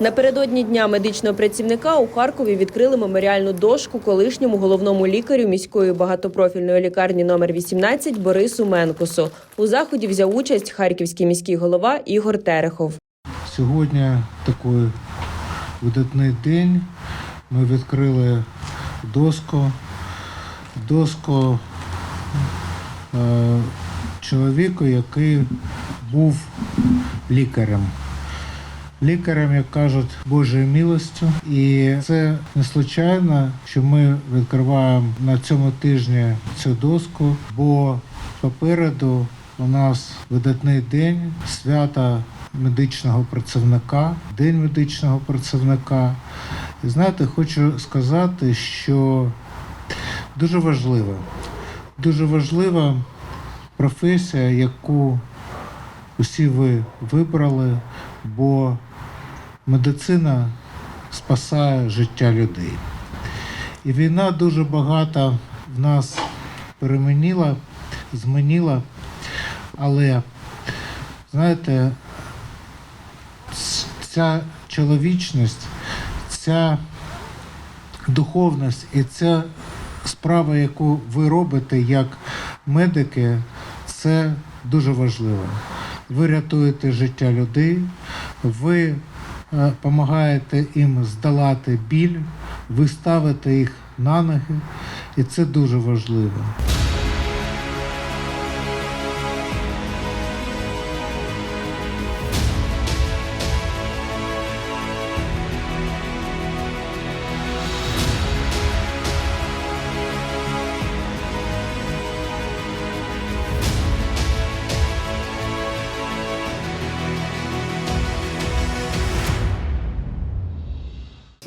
Напередодні дня медичного працівника у Харкові відкрили меморіальну дошку колишньому головному лікарю міської багатопрофільної лікарні номер 18 Борису Менкусу. У заході взяв участь харківський міський голова Ігор Терехов. Сьогодні такий видатний день. Ми відкрили доску. Доску е, чоловіку, який був лікарем. Лікарем, як кажуть, Божою милостю. І це не случайно, що ми відкриваємо на цьому тижні цю доску, бо попереду у нас видатний день свята медичного працівника, день медичного працівника. І знаєте, хочу сказати, що дуже важливо, дуже важлива професія, яку усі ви вибрали, бо медицина спасає життя людей. І війна дуже багато в нас перемінила, змінила, але знаєте, ця чоловічність, ця духовність і ця справа, яку ви робите як медики, це дуже важливо. Ви рятуєте життя людей, ви допомагаєте їм здолати біль, ви ставите їх на ноги, і це дуже важливо.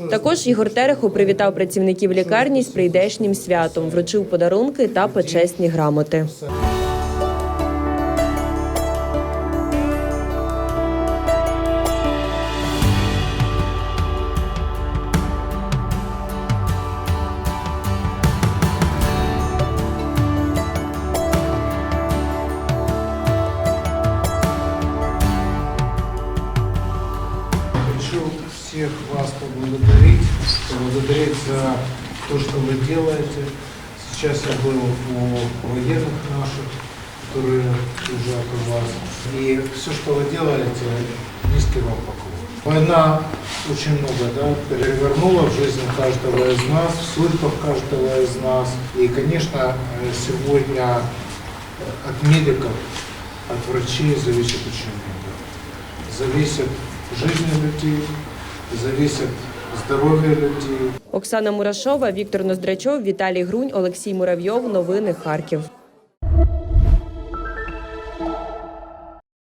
Також Ігор Терехов привітав працівників лікарні з прийдешнім святом, вручив подарунки та почесні грамоти. Хочу всех вас поблагодарить, поблагодарить за то, что вы делаете. Сейчас я был у военных наших, которые лежат у вас. И все, что вы делаете, низкий вам поклон. Война очень много да, перевернула в жизни каждого из нас, в судьбах каждого из нас. И, конечно, сегодня от медиков, от врачей зависит очень много. Зависит жизнь людей, зависит здоровье людей. Оксана Мурашова, Віктор Ноздрачов, Віталій Грунь, Олексій Муравйов. Новини Харків.